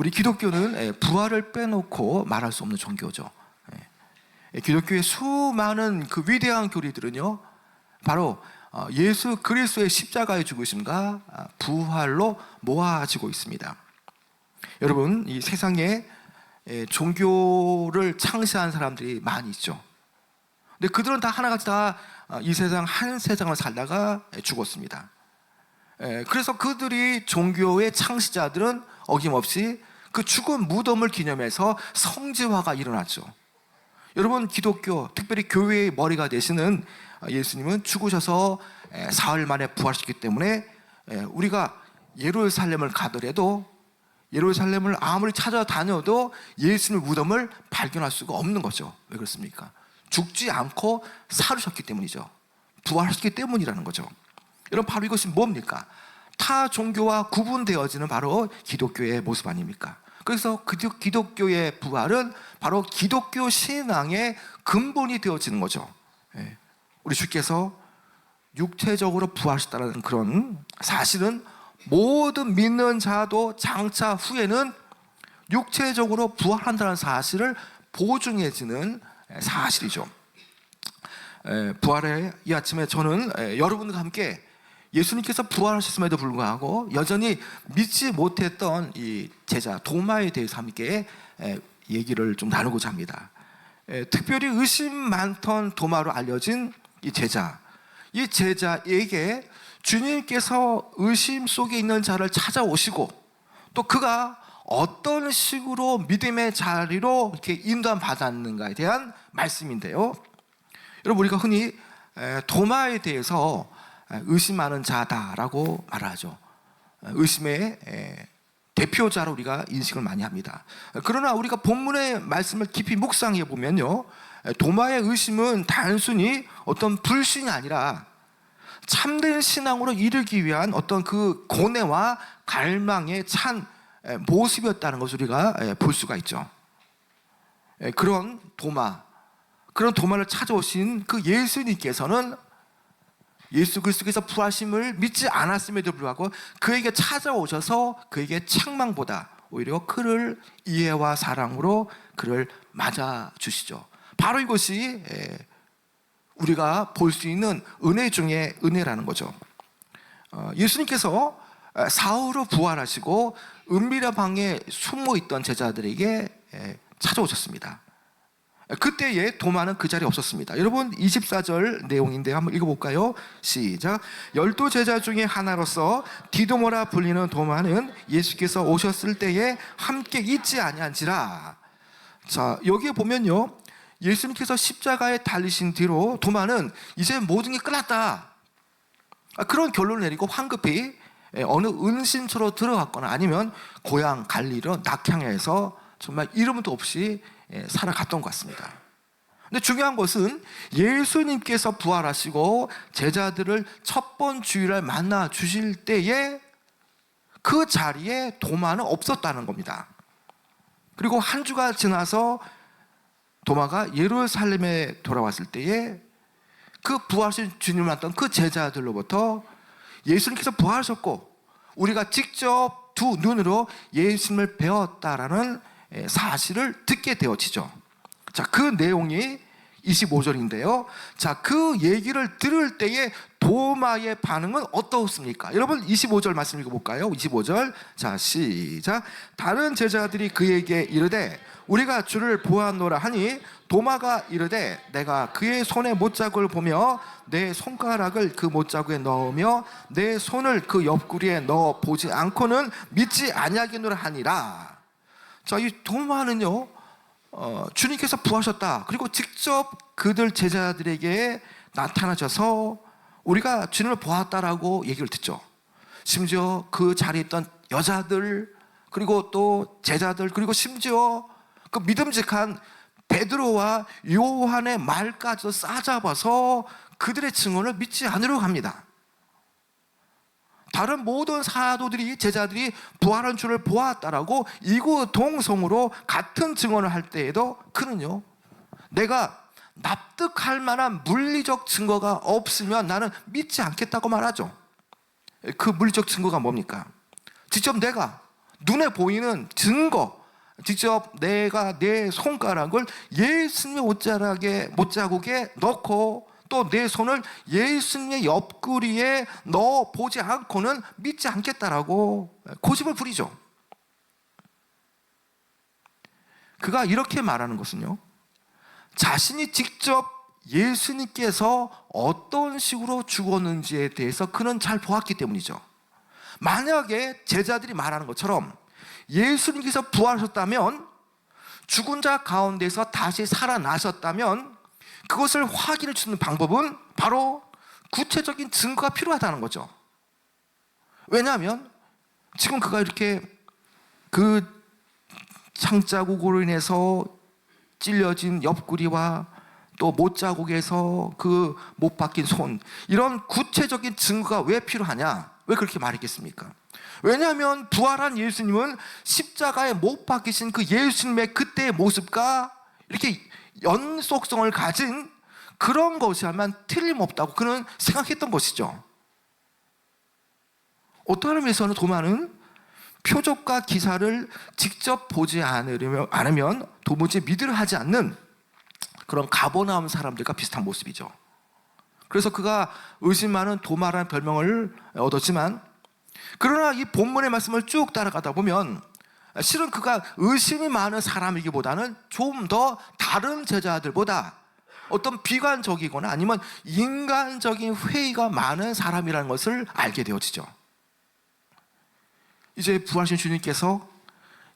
우리 기독교는 예, 부활을 빼놓고 말할 수 없는 종교죠. 예, 기독교의 수많은 그 위대한 교리들은요, 바로 어, 예수 그리스도의 십자가의 죽으심과 아, 부활로 모아지고 있습니다. 여러분, 이 세상에 예, 종교를 창시한 사람들이 많이 있죠. 근데 그들은 다 하나같이 다 이 세상 한 세상을 살다가 죽었습니다. 예, 그래서 그들이 종교의 창시자들은 어김없이 그 죽은 무덤을 기념해서 성지화가 일어났죠. 여러분 기독교 특별히 교회의 머리가 되시는 예수님은 죽으셔서 에, 사흘 만에 부활시켰기 때문에 에, 우리가 예루살렘을 가더라도 예루살렘을 아무리 찾아다녀도 예수님의 무덤을 발견할 수가 없는 거죠. 왜 그렇습니까? 죽지 않고 살으셨기 때문이죠. 부활하셨기 때문이라는 거죠. 여러분 바로 이것이 뭡니까? 타 종교와 구분되어지는 바로 기독교의 모습 아닙니까? 그래서 그 기독- 기독교의 부활은 바로 기독교 신앙의 근본이 되어지는 거죠. 예. 우리 주께서 육체적으로 부활하셨다는 그런 사실은 모든 믿는 자도 장차 후에는 육체적으로 부활한다는 사실을 보증해지는 사실이죠. 에, 부활의 이 아침에 저는 에, 여러분과 함께 예수님께서 부활하셨음에도 불구하고 여전히 믿지 못했던 이 제자 도마에 대해서 함께 에, 얘기를 좀 나누고자 합니다. 에, 특별히 의심 많던 도마로 알려진 이 제자, 이 제자에게 주님께서 의심 속에 있는 자를 찾아오시고 또 그가 어떤 식으로 믿음의 자리로 이렇게 인도함 받았는가에 대한 말씀인데요. 여러분 우리가 흔히 에, 도마에 대해서 에, 의심하는 자다라고 말하죠. 에, 의심의 에, 대표자로 우리가 인식을 많이 합니다. 그러나 우리가 본문의 말씀을 깊이 묵상해 보면요, 에, 도마의 의심은 단순히 어떤 불신이 아니라 참된 신앙으로 이르기 위한 어떤 그 고뇌와 갈망에 찬 에, 모습이었다는 것을 우리가 에, 볼 수가 있죠. 에, 그런 도마, 그런 도마를 찾아오신 그 예수님께서는 예수 그리스도께서 부하심을 믿지 않았음에도 불구하고 그에게 찾아오셔서 그에게 책망보다 오히려 그를 이해와 사랑으로 그를 맞아 주시죠. 바로 이것이 에, 우리가 볼 수 있는 은혜 중에 은혜라는 거죠. 어, 예수님께서 에, 사후로 부활하시고 은밀한 방에 숨어 있던 제자들에게 에, 찾아오셨습니다. 그때에 도마는 그 자리에 없었습니다. 여러분 24절 내용인데 한번 읽어볼까요? 시작. 열두 제자 중에 하나로서 디도모라 불리는 도마는 예수께서 오셨을 때에 함께 있지 아니한지라. 자 여기에 보면요. 예수님께서 십자가에 달리신 뒤로 도마는 이제 모든 게 끝났다. 아, 그런 결론을 내리고 황급히 예, 어느 은신처로 들어갔거나 아니면 고향 갈리로 낙향해서 정말 이름도 없이 예, 살아갔던 것 같습니다. 근데 중요한 것은 예수님께서 부활하시고 제자들을 첫 번 주일날 만나 주실 때에 그 자리에 도마는 없었다는 겁니다. 그리고 한 주가 지나서 도마가 예루살렘에 돌아왔을 때에 그 부활하신 주님을 만났던 그 제자들로부터 예수님께서 부활하셨고 우리가 직접 두 눈으로 예수님을 배웠다라는 에, 사실을 듣게 되어지죠. 자, 그 내용이 25절인데요. 자, 그 얘기를 들을 때에 도마의 반응은 어떻습니까? 여러분 25절 말씀 읽어볼까요? 25절. 자, 시작. 다른 제자들이 그에게 이르되 우리가 주를 보았노라 하니 도마가 이르되 내가 그의 손에 못자국을 보며 내 손가락을 그 못자국에 넣으며 내 손을 그 옆구리에 넣어 보지 않고는 믿지 아니하겠노라 하니라. 자, 이 도마는요, 어, 주님께서 부하셨다. 그리고 직접 그들 제자들에게 나타나셔서 우리가 주님을 보았다라고 얘기를 듣죠. 심지어 그 자리에 있던 여자들, 그리고 또 제자들, 그리고 심지어 그 믿음직한 베드로와 요한의 말까지도 싸잡아서 그들의 증언을 믿지 않으려고 합니다. 다른 모든 사도들이 제자들이 부활한 주를 보았다라고 이구 동성으로 같은 증언을 할 때에도 그는요 내가 납득할 만한 물리적 증거가 없으면 나는 믿지 않겠다고 말하죠. 그 물리적 증거가 뭡니까? 직접 내가 눈에 보이는 증거, 직접 내가 내 손가락을 예수님의 옷자락에 못자국에 넣고 또 내 손을 예수님의 옆구리에 넣어 보지 않고는 믿지 않겠다라고 고집을 부리죠. 그가 이렇게 말하는 것은요. 자신이 직접 예수님께서 어떤 식으로 죽었는지에 대해서 그는 잘 보았기 때문이죠. 만약에 제자들이 말하는 것처럼 예수님께서 부활하셨다면 죽은 자 가운데서 다시 살아나셨다면 그것을 확인해 주는 방법은 바로 구체적인 증거가 필요하다는 거죠. 왜냐하면 지금 그가 이렇게 그 창자국으로 인해서 찔려진 옆구리와 또 못자국에서 그 못 박힌 손 이런 구체적인 증거가 왜 필요하냐? 왜 그렇게 말했겠습니까? 왜냐하면 부활한 예수님은 십자가에 못 박히신 그 예수님의 그때의 모습과 이렇게 연속성을 가진 그런 것이야만 틀림없다고 그는 생각했던 것이죠. 어떠한 의미에서는 도마는 표적과 기사를 직접 보지 않으면 도무지 믿으려 하지 않는 그런 가보나움 사람들과 비슷한 모습이죠. 그래서 그가 의심 많은 도마라는 별명을 얻었지만 그러나 이 본문의 말씀을 쭉 따라가다 보면 실은 그가 의심이 많은 사람이기보다는 좀 더 다른 제자들보다 어떤 비관적이거나 아니면 인간적인 회의가 많은 사람이라는 것을 알게 되어지죠. 이제 부활신 주님께서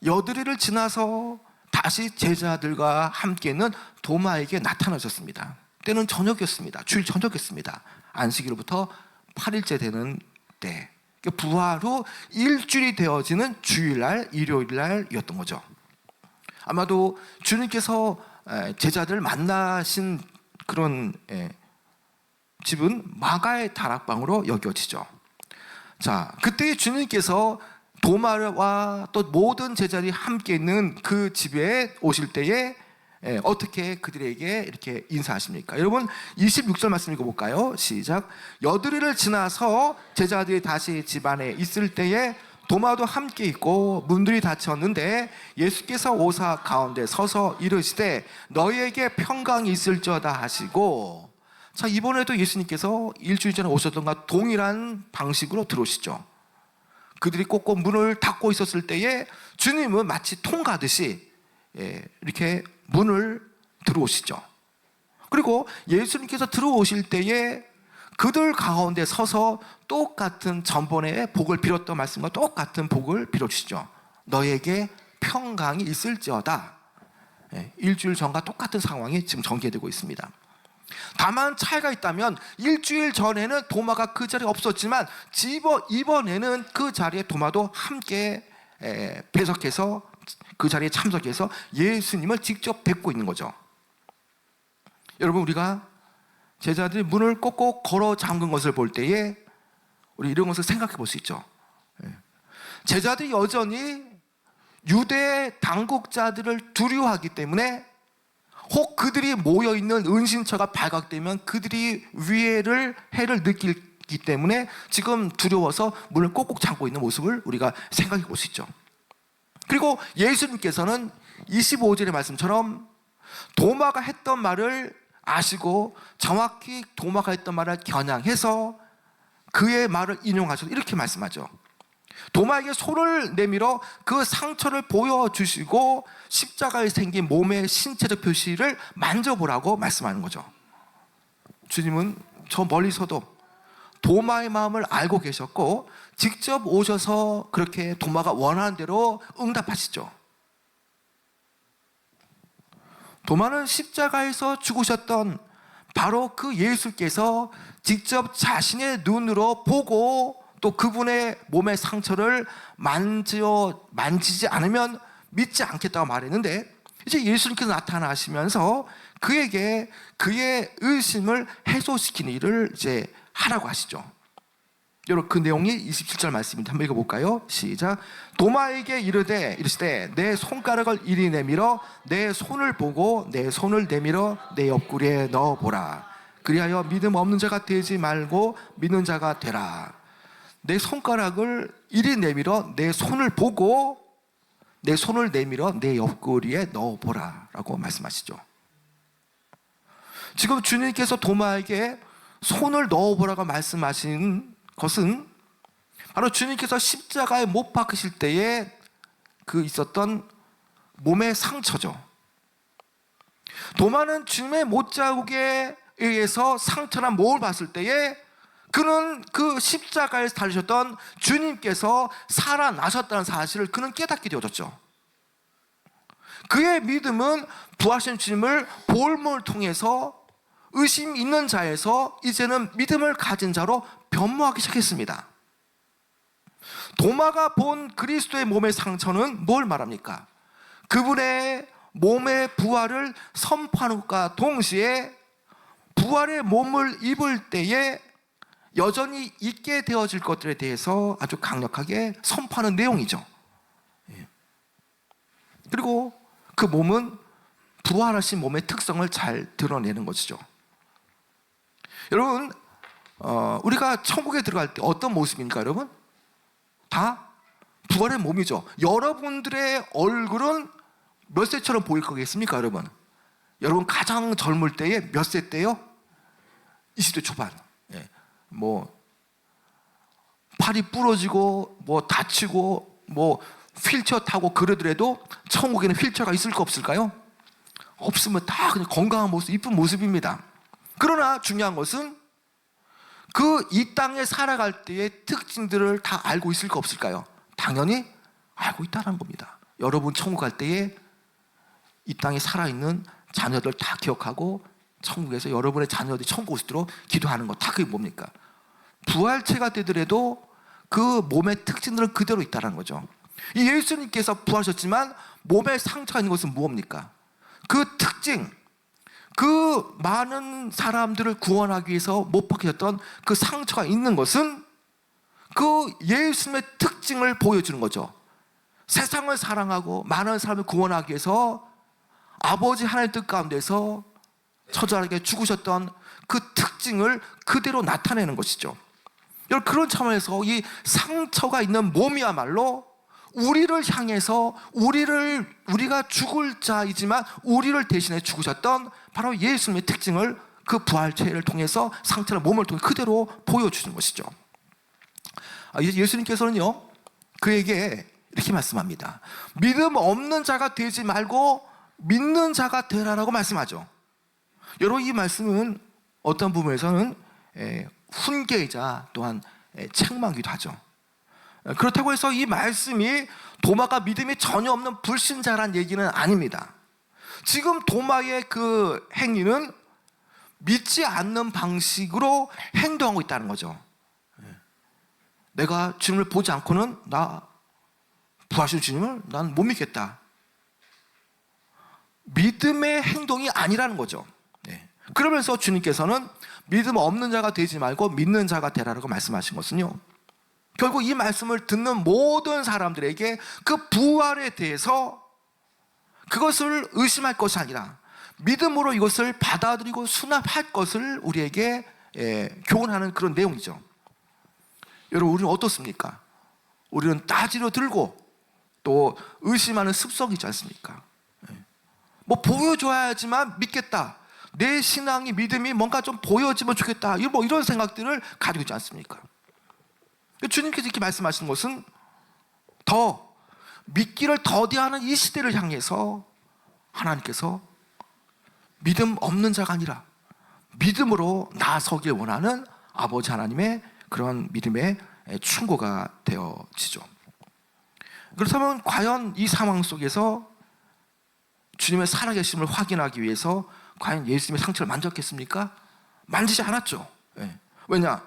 여드리를 지나서 다시 제자들과 함께 있는 도마에게 나타나셨습니다. 때는 저녁이었습니다. 주일 저녁이었습니다. 안식일로부터 8일째 되는 때. 그러니까 부활 후 일주일이 되어지는 주일날, 일요일날이었던 거죠. 아마도 주님께서 제자들 만나신 그런 집은 마가의 다락방으로 여겨지죠. 자, 그때 주님께서 도마와 또 모든 제자들이 함께 있는 그 집에 오실 때에 예, 어떻게 그들에게 이렇게 인사하십니까? 여러분 26절 말씀 읽어볼까요? 시작 여드리를 지나서 제자들이 다시 집안에 있을 때에 도마도 함께 있고 문들이 닫혔는데 예수께서 오사 가운데 서서 이르시되 너희에게 평강이 있을지어다 하시고 자 이번에도 예수님께서 일주일 전에 오셨던 것과 동일한 방식으로 들어오시죠 그들이 꼭꼭 문을 닫고 있었을 때에 주님은 마치 통가듯이 예, 이렇게 문을 들어오시죠. 그리고 예수님께서 들어오실 때에 그들 가운데 서서 똑같은 전번에 복을 빌었던 말씀과 똑같은 복을 빌어주시죠. 너에게 평강이 있을지어다. 예, 일주일 전과 똑같은 상황이 지금 전개되고 있습니다. 다만 차이가 있다면 일주일 전에는 도마가 그 자리에 없었지만 이번에는 그 자리에 도마도 함께 배석해서 그 자리에 참석해서 예수님을 직접 뵙고 있는 거죠. 여러분 우리가 제자들이 문을 꼭꼭 걸어 잠근 것을 볼 때에 우리 이런 것을 생각해 볼 수 있죠. 제자들이 여전히 유대 당국자들을 두려워하기 때문에 혹 그들이 모여 있는 은신처가 발각되면 그들이 위해를 해를 느끼기 때문에 지금 두려워서 문을 꼭꼭 잠고 있는 모습을 우리가 생각해 볼 수 있죠. 그리고 예수님께서는 25절의 말씀처럼 도마가 했던 말을 아시고 정확히 도마가 했던 말을 겨냥해서 그의 말을 인용하셔서 이렇게 말씀하죠. 도마에게 손을 내밀어 그 상처를 보여주시고 십자가에 생긴 몸의 신체적 표시를 만져보라고 말씀하는 거죠. 주님은 저 멀리서도 도마의 마음을 알고 계셨고 직접 오셔서 그렇게 도마가 원하는 대로 응답하시죠. 도마는 십자가에서 죽으셨던 바로 그 예수께서 직접 자신의 눈으로 보고 또 그분의 몸의 상처를 만져 만지지 않으면 믿지 않겠다고 말했는데 이제 예수님께서 나타나시면서 그에게 그의 의심을 해소시키는 일을 이제 하라고 하시죠. 여러분 그 내용이 27절 말씀입니다. 한번 읽어볼까요? 시작. 도마에게 이르되 이르시되 내 손가락을 이리 내밀어 내 손을 보고 내 손을 내밀어 내 옆구리에 넣어보라. 그리하여 믿음 없는 자가 되지 말고 믿는 자가 되라. 내 손가락을 이리 내밀어 내 손을 보고 내 손을 내밀어 내 옆구리에 넣어보라 라고 말씀하시죠. 지금 주님께서 도마에게 손을 넣어보라고 말씀하신 것은 바로 주님께서 십자가에 못 박으실 때에 그 있었던 몸의 상처죠. 도마는 주님의 못자국에 의해서 상처난 몸을 봤을 때에 그는 그 십자가에 달리셨던 주님께서 살아나셨다는 사실을 그는 깨닫게 되어졌죠. 그의 믿음은 부하신 주님을 볼모를 통해서 의심 있는 자에서 이제는 믿음을 가진 자로 변모하기 시작했습니다. 도마가 본 그리스도의 몸의 상처는 뭘 말합니까? 그분의 몸의 부활을 선포하는 것과 동시에 부활의 몸을 입을 때에 여전히 있게 되어질 것들에 대해서 아주 강력하게 선포하는 내용이죠. 예. 그리고 그 몸은 부활하신 몸의 특성을 잘 드러내는 것이죠. 여러분, 어, 우리가 천국에 들어갈 때 어떤 모습입니까, 여러분? 다 부활의 몸이죠. 여러분들의 얼굴은 몇 세처럼 보일 거겠습니까, 여러분? 여러분 가장 젊을 때에 몇 세 때요? 20대 초반. 예. 뭐 팔이 부러지고 뭐 다치고 뭐 휠체어 타고 그러더라도 천국에는 휠체어가 있을까 없을까요? 없으면 다 그냥 건강한 모습, 이쁜 모습입니다. 그러나 중요한 것은 그 이 땅에 살아갈 때의 특징들을 다 알고 있을까 없을까요? 당연히 알고 있다는 겁니다. 여러분 천국 갈 때에 이 땅에 살아있는 자녀들 다 기억하고 천국에서 여러분의 자녀들이 천국 오시도록 기도하는 것 다 그게 뭡니까? 부활체가 되더라도 그 몸의 특징들은 그대로 있다는 거죠. 이 예수님께서 부하셨지만 몸에 상처가 있는 것은 무엇입니까? 그 특징, 그 많은 사람들을 구원하기 위해서 못 박히셨던 그 상처가 있는 것은 그 예수님의 특징을 보여주는 거죠. 세상을 사랑하고 많은 사람을 구원하기 위해서 아버지 하나님 뜻 가운데서 처절하게 죽으셨던 그 특징을 그대로 나타내는 것이죠. 여러분 그런 차원에서 이 상처가 있는 몸이야말로 우리를 향해서 우리를 우리가 죽을 자이지만 우리를 대신해 죽으셨던 바로 예수님의 특징을 그 부활체를 통해서 상처를 몸을 통해 그대로 보여주는 것이죠. 아, 예수님께서는요 그에게 이렇게 말씀합니다. 믿음 없는 자가 되지 말고 믿는 자가 되라라고 말씀하죠. 여러분 이 말씀은 어떤 부분에서는 훈계이자 또한 책망이기도 하죠. 그렇다고 해서 이 말씀이 도마가 믿음이 전혀 없는 불신자란 얘기는 아닙니다. 지금 도마의 그 행위는 믿지 않는 방식으로 행동하고 있다는 거죠. 내가 주님을 보지 않고는 나 부하신 주님을 난 못 믿겠다. 믿음의 행동이 아니라는 거죠. 네. 그러면서 주님께서는 믿음 없는 자가 되지 말고 믿는 자가 되라고 말씀하신 것은요. 결국 이 말씀을 듣는 모든 사람들에게 그 부활에 대해서 그것을 의심할 것이 아니라 믿음으로 이것을 받아들이고 수납할 것을 우리에게 예, 교훈하는 그런 내용이죠. 여러분, 우리는 어떻습니까? 우리는 따지려 들고 또 의심하는 습성이 있지 않습니까? 뭐 보여줘야지만 믿겠다. 내 신앙이 믿음이 뭔가 좀 보여지면 좋겠다. 뭐 이런 생각들을 가지고 있지 않습니까? 주님께서 이렇게 말씀하시는 것은 더 믿기를 더디하는 이 시대를 향해서 하나님께서 믿음 없는 자가 아니라 믿음으로 나서길 원하는 아버지 하나님의 그런 믿음의 충고가 되어지죠. 그렇다면 과연 이 상황 속에서 주님의 살아계심을 확인하기 위해서 과연 예수님의 상처를 만졌겠습니까? 만지지 않았죠. 네. 왜냐?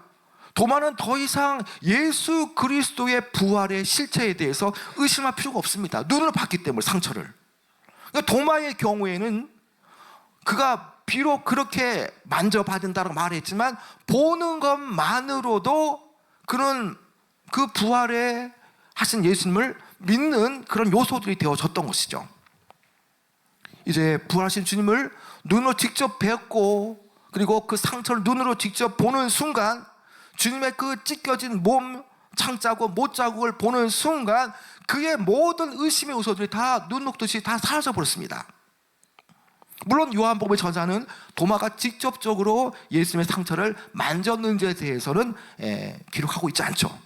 도마는 더 이상 예수 그리스도의 부활의 실체에 대해서 의심할 필요가 없습니다. 눈으로 봤기 때문에 상처를. 그러니까 도마의 경우에는 그가 비록 그렇게 만져받은다고 말했지만 보는 것만으로도 그런 그 부활에 하신 예수님을 믿는 그런 요소들이 되어졌던 것이죠. 이제 부활하신 주님을 눈으로 직접 뵙고 그리고 그 상처를 눈으로 직접 보는 순간 주님의 그 찢겨진 몸, 창자국 못자국을 보는 순간 그의 모든 의심의 요소들이 다 눈 녹듯이 다 사라져 버렸습니다. 물론 요한복음의 저자는 도마가 직접적으로 예수님의 상처를 만졌는지에 대해서는 에, 기록하고 있지 않죠.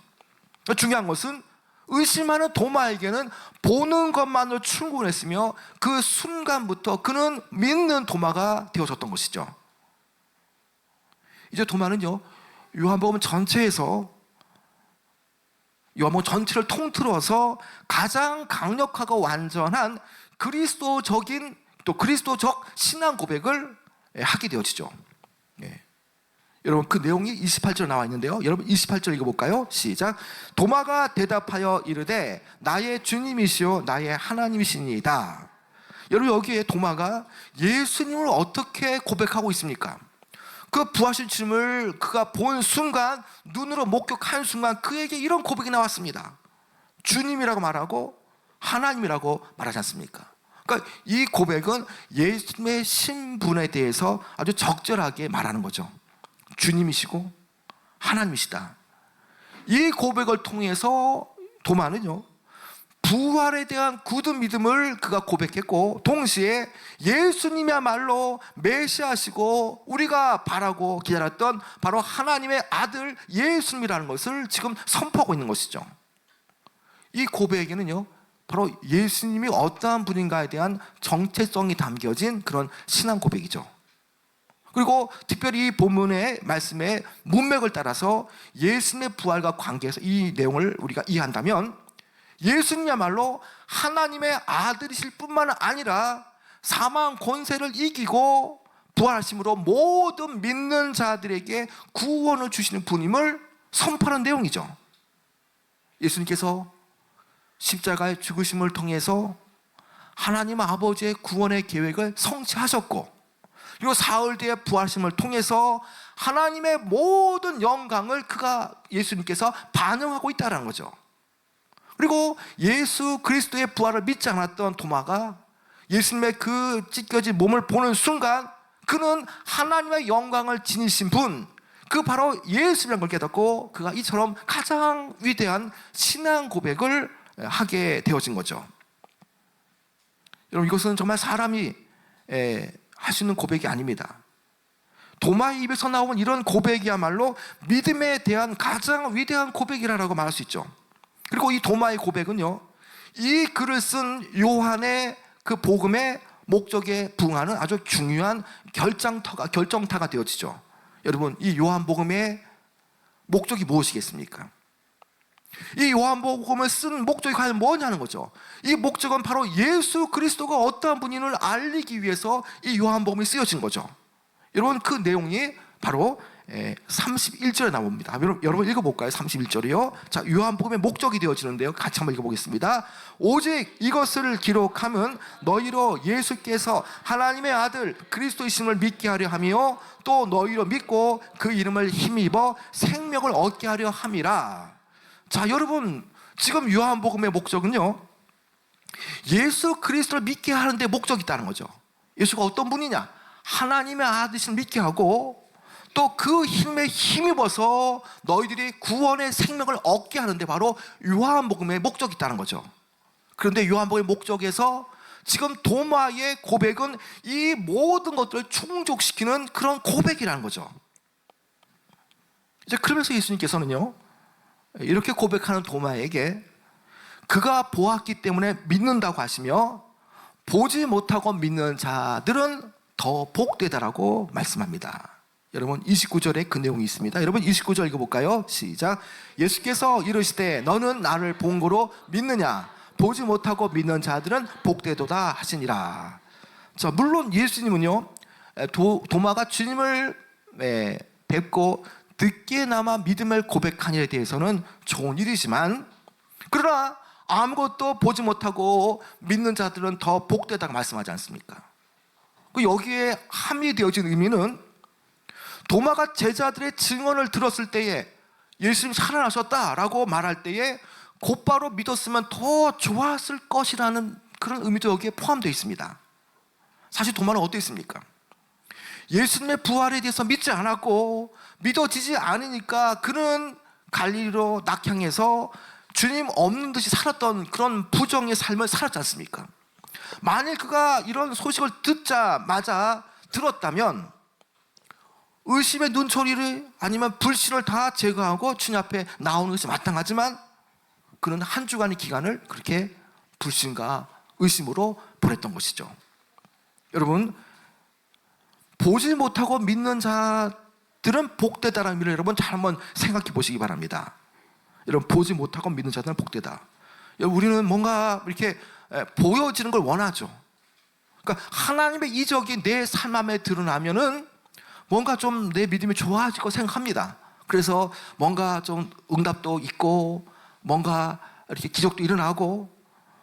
중요한 것은 의심하는 도마에게는 보는 것만으로 충분했으며 그 순간부터 그는 믿는 도마가 되어졌던 것이죠. 이제 도마는요 요한복음 전체에서 요한복음 전체를 통틀어서 가장 강력하고 완전한 그리스도적인 또 그리스도적 신앙 고백을 예, 하게 되어지죠. 예. 여러분 그 내용이 28절 나와 있는데요. 여러분 28절 읽어볼까요? 시작. 도마가 대답하여 이르되 나의 주님이시요 나의 하나님이시니이다. 여러분 여기에 도마가 예수님을 어떻게 고백하고 있습니까? 그 부하신 주님을 그가 본 순간 눈으로 목격한 순간 그에게 이런 고백이 나왔습니다. 주님이라고 말하고 하나님이라고 말하지 않습니까? 그러니까 이 고백은 예수님의 신분에 대해서 아주 적절하게 말하는 거죠. 주님이시고 하나님이시다. 이 고백을 통해서 도마는요. 부활에 대한 굳은 믿음을 그가 고백했고 동시에 예수님이야말로 메시아시고 우리가 바라고 기다렸던 바로 하나님의 아들 예수님이라는 것을 지금 선포하고 있는 것이죠. 이 고백에는요. 바로 예수님이 어떠한 분인가에 대한 정체성이 담겨진 그런 신앙 고백이죠. 그리고 특별히 이 본문의 말씀의 문맥을 따라서 예수님의 부활과 관계해서 이 내용을 우리가 이해한다면 예수님이야말로 하나님의 아들이실 뿐만 아니라 사망 권세를 이기고 부활하심으로 모든 믿는 자들에게 구원을 주시는 분임을 선포하는 내용이죠. 예수님께서 십자가의 죽으심을 통해서 하나님 아버지의 구원의 계획을 성취하셨고 그리고 사흘 뒤에 부활심을 통해서 하나님의 모든 영광을 그가 예수님께서 반영하고 있다는 거죠. 그리고 예수 그리스도의 부활을 믿지 않았던 도마가 예수님의 그 찢겨진 몸을 보는 순간 그는 하나님의 영광을 지니신 분, 그 바로 예수라는 걸 깨닫고 그가 이처럼 가장 위대한 신앙 고백을 하게 되어진 거죠. 여러분 이것은 정말 사람이 할 수 있는 고백이 아닙니다. 도마의 입에서 나온 이런 고백이야말로 믿음에 대한 가장 위대한 고백이라고 말할 수 있죠. 그리고 이 도마의 고백은요, 이 글을 쓴 요한의 그 복음의 목적에 부응하는 아주 중요한 결정타가, 결정타가 되어지죠. 여러분, 이 요한복음의 목적이 무엇이겠습니까? 이 요한복음을 쓴 목적이 과연 뭐냐는 거죠. 이 목적은 바로 예수 그리스도가 어떠한 분인을 알리기 위해서 이 요한복음이 쓰여진 거죠. 여러분 그 내용이 바로 31절에 나옵니다. 여러분 읽어볼까요? 31절이요. 자, 요한복음의 목적이 되어지는데요. 같이 한번 읽어보겠습니다. 오직 이것을 기록하면 너희로 예수께서 하나님의 아들 그리스도이심을 믿게 하려 하며 또 너희로 믿고 그 이름을 힘입어 생명을 얻게 하려 함이라. 자, 여러분, 지금 요한복음의 목적은요, 예수 그리스도를 믿게 하는데 목적이 있다는 거죠. 예수가 어떤 분이냐? 하나님의 아들이신 믿게 하고 또 그 힘에 힘입어서 너희들이 구원의 생명을 얻게 하는데 바로 요한복음의 목적이 있다는 거죠. 그런데 요한복음의 목적에서 지금 도마의 고백은 이 모든 것들을 충족시키는 그런 고백이라는 거죠. 이제 그러면서 예수님께서는요, 이렇게 고백하는 도마에게 그가 보았기 때문에 믿는다고 하시며 보지 못하고 믿는 자들은 더 복되다라고 말씀합니다. 여러분 29절에 그 내용이 있습니다. 여러분 29절 읽어볼까요? 시작. 예수께서 이르시되 너는 나를 본 거로 믿느냐? 보지 못하고 믿는 자들은 복되도다 하시니라. 자 물론 예수님은요 도, 도마가 주님을 네, 뵙고 듣게나마 믿음을 고백한 일에 대해서는 좋은 일이지만 그러나 아무것도 보지 못하고 믿는 자들은 더 복되다고 말씀하지 않습니까? 그 여기에 함의되어진 의미는 도마가 제자들의 증언을 들었을 때에 예수님 살아나셨다라고 말할 때에 곧바로 믿었으면 더 좋았을 것이라는 그런 의미도 여기에 포함되어 있습니다. 사실 도마는 어땠습니까? 예수님의 부활에 대해서 믿지 않았고 믿어지지 않으니까 그는 갈릴리로 낙향해서 주님 없는 듯이 살았던 그런 부정의 삶을 살았지 않습니까? 만일 그가 이런 소식을 듣자마자 들었다면 의심의 눈초리를 아니면 불신을 다 제거하고 주님 앞에 나오는 것이 마땅하지만 그는 한 주간의 기간을 그렇게 불신과 의심으로 보냈던 것이죠. 여러분 보지 못하고 믿는 자들은 복되다라는 의미를 여러분 잘 한번 생각해 보시기 바랍니다. 여러분 보지 못하고 믿는 자들은 복되다. 우리는 뭔가 이렇게 에, 보여지는 걸 원하죠. 그러니까 하나님의 이적이 내 삶에 드러나면은 뭔가 좀 내 믿음이 좋아질 거 생각합니다. 그래서 뭔가 좀 응답도 있고 뭔가 이렇게 기적도 일어나고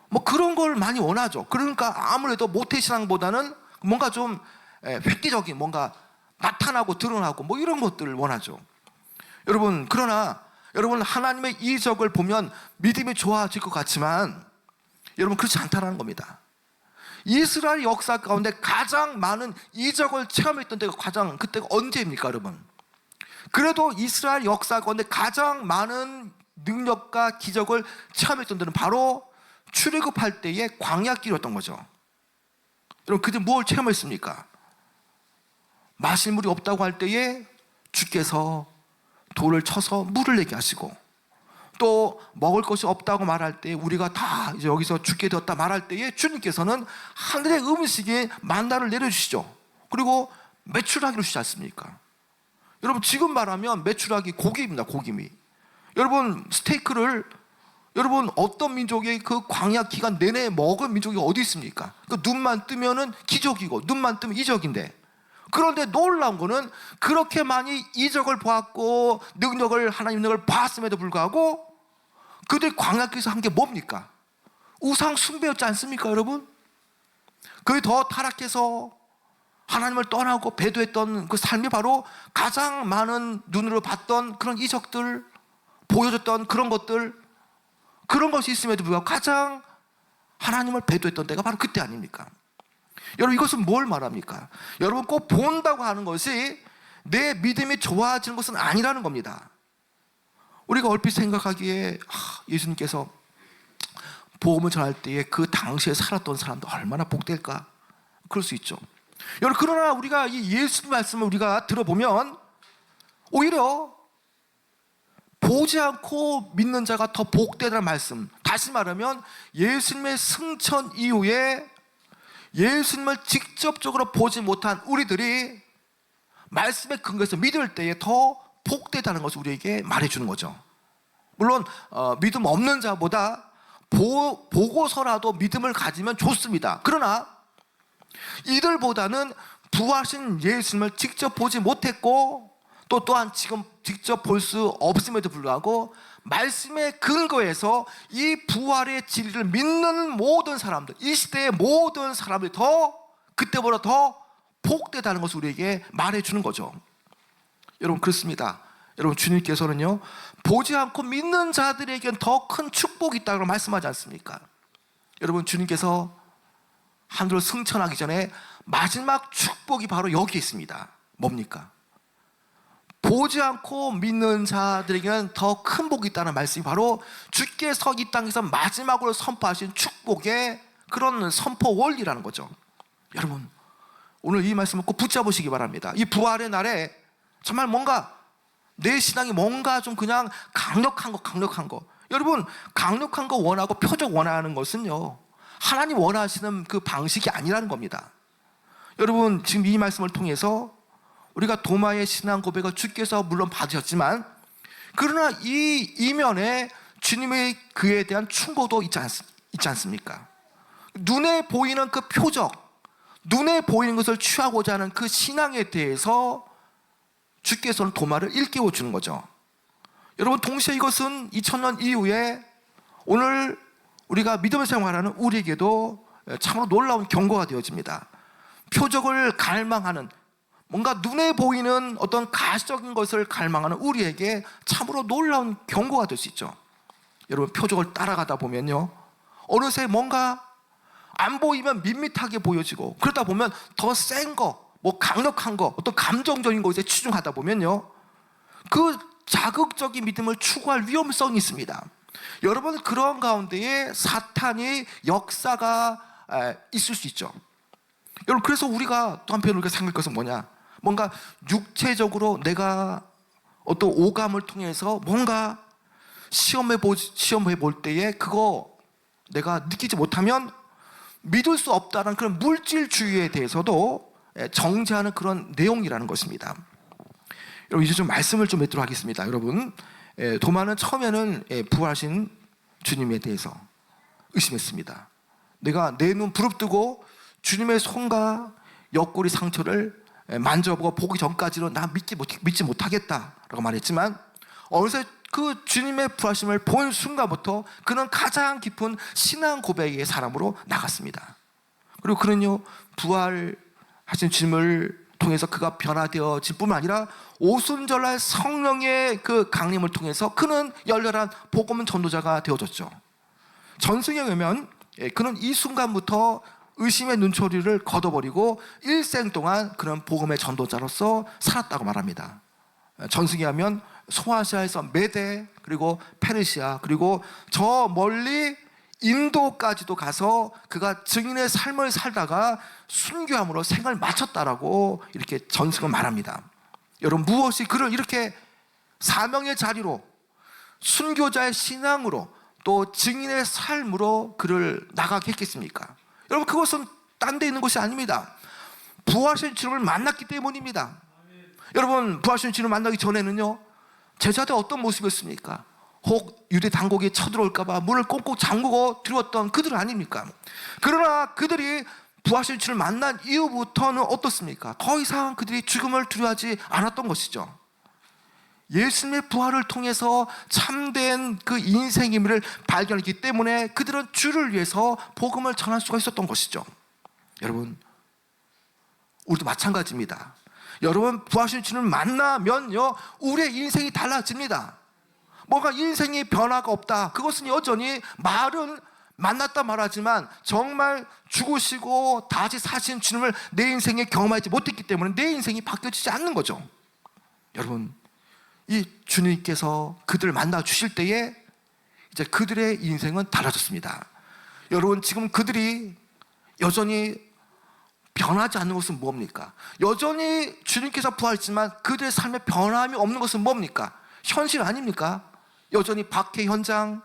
뭐 그런 걸 많이 원하죠. 그러니까 아무래도 모태신앙보다는 뭔가 좀 에, 획기적인 뭔가 나타나고 드러나고 뭐 이런 것들을 원하죠. 여러분 그러나 여러분 하나님의 이적을 보면 믿음이 좋아질 것 같지만 여러분 그렇지 않다는 겁니다. 이스라엘 역사 가운데 가장 많은 이적을 체험했던 때가 가장 그때가 언제입니까, 여러분? 그래도 이스라엘 역사 가운데 가장 많은 능력과 기적을 체험했던 때는 바로 출애굽할 때의 광야길이었던 거죠. 여러분 그때 무엇을 체험했습니까? 마실 물이 없다고 할 때에 주께서 돌을 쳐서 물을 내게 하시고 또 먹을 것이 없다고 말할 때 우리가 다 이제 여기서 죽게 되었다 말할 때에 주님께서는 하늘의 음식에 만나를 내려주시죠. 그리고 매출하기로 주지 않습니까? 여러분 지금 말하면 매출하기 고기입니다. 고기미. 여러분 스테이크를 여러분 어떤 민족이 그 광야 기간 내내 먹은 민족이 어디 있습니까? 그 눈만 뜨면은 기적이고 눈만 뜨면 이적인데 그런데 놀라운 거는 그렇게 많이 이적을 보았고 능력을 하나님 능력을 봤음에도 불구하고 그들이 광야길에서 한 게 뭡니까? 우상 숭배였지 않습니까, 여러분? 그게 더 타락해서 하나님을 떠나고 배도했던 그 삶이 바로 가장 많은 눈으로 봤던 그런 이적들, 보여줬던 그런 것들, 그런 것이 있음에도 불구하고 가장 하나님을 배도했던 때가 바로 그때 아닙니까? 여러분 이것은 뭘 말합니까? 여러분 꼭 본다고 하는 것이 내 믿음이 좋아지는 것은 아니라는 겁니다. 우리가 얼핏 생각하기에 아, 예수님께서 복음을 전할 때에 그 당시에 살았던 사람도 얼마나 복될까? 그럴 수 있죠. 여러분 그러나 우리가 이 예수 말씀을 우리가 들어보면 오히려 보지 않고 믿는 자가 더 복되다는 말씀. 다시 말하면 예수님의 승천 이후에 예수님을 직접적으로 보지 못한 우리들이 말씀에 근거해서 믿을 때에 더 복되다는 것을 우리에게 말해주는 거죠. 물론 어, 믿음 없는 자보다 보, 보고서라도 믿음을 가지면 좋습니다. 그러나 이들보다는 부하신 예수님을 직접 보지 못했고 또 또한 지금 직접 볼 수 없음에도 불구하고 말씀에 근거해서 이 부활의 진리를 믿는 모든 사람들, 이 시대의 모든 사람들이 더 그때보다 더 복되다는 것을 우리에게 말해 주는 거죠. 여러분 그렇습니다. 여러분 주님께서는요 보지 않고 믿는 자들에겐 더 큰 축복이 있다고 말씀하지 않습니까? 여러분 주님께서 하늘로 승천하기 전에 마지막 축복이 바로 여기 있습니다. 뭡니까? 보지 않고 믿는 자들에게는 더 큰 복이 있다는 말씀이 바로 주께서 이 땅에서 마지막으로 선포하신 축복의 그런 선포 원리라는 거죠. 여러분, 오늘 이 말씀을 꼭 붙잡으시기 바랍니다. 이 부활의 날에 정말 뭔가 내 신앙이 뭔가 좀 그냥 강력한 거, 강력한 거. 여러분, 강력한 거 원하고 표적 원하는 것은요, 하나님 원하시는 그 방식이 아니라는 겁니다. 여러분, 지금 이 말씀을 통해서 우리가 도마의 신앙 고백을 주께서 물론 받으셨지만 그러나 이 이면에 주님의 그에 대한 충고도 있지, 않, 있지 않습니까? 눈에 보이는 그 표적, 눈에 보이는 것을 취하고자 하는 그 신앙에 대해서 주께서는 도마를 일깨워 주는 거죠. 여러분 동시에 이것은 2000년 이후에 오늘 우리가 믿음을 생활하는 우리에게도 참으로 놀라운 경고가 되어집니다. 표적을 갈망하는 뭔가 눈에 보이는 어떤 가시적인 것을 갈망하는 우리에게 참으로 놀라운 경고가 될 수 있죠. 여러분 표적을 따라가다 보면요. 어느새 뭔가 안 보이면 밋밋하게 보여지고 그러다 보면 더 센 거, 뭐 강력한 거, 어떤 감정적인 것에 치중하다 보면요. 그 자극적인 믿음을 추구할 위험성이 있습니다. 여러분 그런 가운데에 사탄의 역사가 에, 있을 수 있죠. 여러분 그래서 우리가 또 한편 우리가 생각할 것은 뭐냐? 뭔가 육체적으로 내가 어떤 오감을 통해서 뭔가 시험해 보 시험해 볼 때에 그거 내가 느끼지 못하면 믿을 수 없다는 그런 물질주의에 대해서도 에, 정죄하는 그런 내용이라는 것입니다. 여러분 이제 좀 말씀을 좀 맺도록 하겠습니다. 여러분 에, 도마는 처음에는 에, 부활하신 주님에 대해서 의심했습니다. 내가 내 눈 부릅뜨고 주님의 손과 옆구리 상처를 에, 만져보고 보기 전까지는 나 믿지 못 믿지 못하겠다라고 말했지만 어느새 그 주님의 부활심을 본 순간부터 그는 가장 깊은 신앙 고백의 사람으로 나갔습니다. 그리고 그는요 부활 하신 주님을 통해서 그가 변화되어질 뿐만 아니라 오순절날 성령의 그 강림을 통해서 그는 열렬한 복음 전도자가 되어졌죠. 전승에 의하면 예, 그는 이 순간부터 의심의 눈초리를 걷어버리고 일생 동안 그는 복음의 전도자로서 살았다고 말합니다. 전승에 하면 소아시아에서 메데 그리고 페르시아 그리고 저 멀리 인도까지도 가서 그가 증인의 삶을 살다가 순교함으로 생을 마쳤다라고 이렇게 전승은 말합니다. 여러분 무엇이 그를 이렇게 사명의 자리로 순교자의 신앙으로 또 증인의 삶으로 그를 나가게 했겠습니까? 여러분 그것은 딴 데 있는 것이 아닙니다. 부활하신 주님을 만났기 때문입니다. 여러분 부활하신 주님을 만나기 전에는요 제자들 어떤 모습이었습니까? 혹 유대 당국이 쳐들어올까봐 문을 꽁꽁 잠그고 들어왔던 그들 아닙니까? 그러나 그들이 부하신 주를 만난 이후부터는 어떻습니까? 더 이상 그들이 죽음을 두려워하지 않았던 것이죠. 예수님의 부활을 통해서 참된 그 의미를 발견했기 때문에 그들은 주를 위해서 복음을 전할 수가 있었던 것이죠. 여러분, 우리도 마찬가지입니다. 여러분, 부하신 주를 만나면요, 우리의 인생이 달라집니다. 뭔가 인생이 변화가 없다. 그것은 여전히 말은 만났다 말하지만 정말 죽으시고 다시 사신 주님을 내 인생에 경험하지 못했기 때문에 내 인생이 바뀌어지지 않는 거죠. 여러분, 이 주님께서 그들을 만나 주실 때에 이제 그들의 인생은 달라졌습니다. 여러분, 지금 그들이 여전히 변하지 않는 것은 뭡니까? 여전히 주님께서 부활했지만 그들의 삶에 변함이 없는 것은 뭡니까? 현실 아닙니까? 여전히 박해 현장,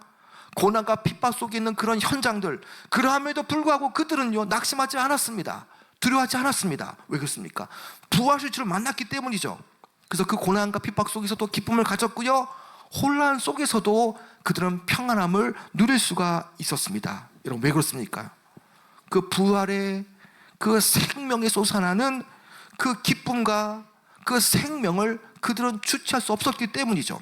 고난과 핍박 속에 있는 그런 현장들. 그럼에도 불구하고 그들은요, 낙심하지 않았습니다. 두려워하지 않았습니다. 왜 그렇습니까? 부활실 주를 만났기 때문이죠. 그래서 그 고난과 핍박 속에서도 기쁨을 가졌고요. 혼란 속에서도 그들은 평안함을 누릴 수가 있었습니다. 여러분, 왜 그렇습니까? 그 부활의 그 생명에 솟아나는 그 기쁨과 그 생명을 그들은 주체할 수 없었기 때문이죠.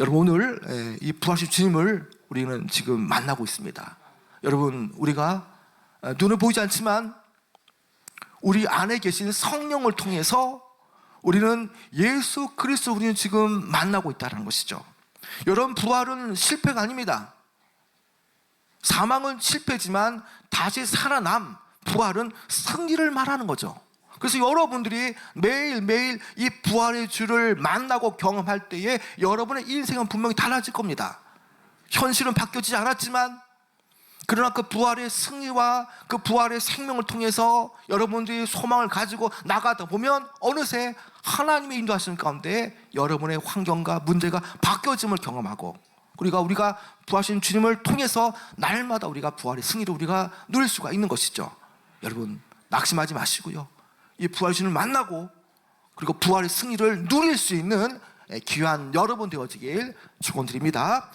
여러분 오늘 에, 이 부활신 주님을 우리는 지금 만나고 있습니다. 여러분 우리가 어, 눈을 보이지 않지만 우리 안에 계신 성령을 통해서 우리는 예수 그리스도 우리는 지금 만나고 있다는 것이죠. 여러분 부활은 실패가 아닙니다. 사망은 실패지만 다시 살아남 부활은 승리를 말하는 거죠. 그래서 여러분들이 매일매일 이 부활의 주를 만나고 경험할 때에 여러분의 인생은 분명히 달라질 겁니다. 현실은 바뀌어지지 않았지만 그러나 그 부활의 승리와 그 부활의 생명을 통해서 여러분들이 소망을 가지고 나가다 보면 어느새 하나님의 인도하시는 가운데 여러분의 환경과 문제가 바뀌어짐을 경험하고 우리가 우리가 부하신 주님을 통해서 날마다 우리가 부활의 승리를 우리가 누릴 수가 있는 것이죠. 여러분 낙심하지 마시고요. 이 부활신을 만나고 그리고 부활의 승리를 누릴 수 있는 귀한 여러분 되어지길 축원드립니다.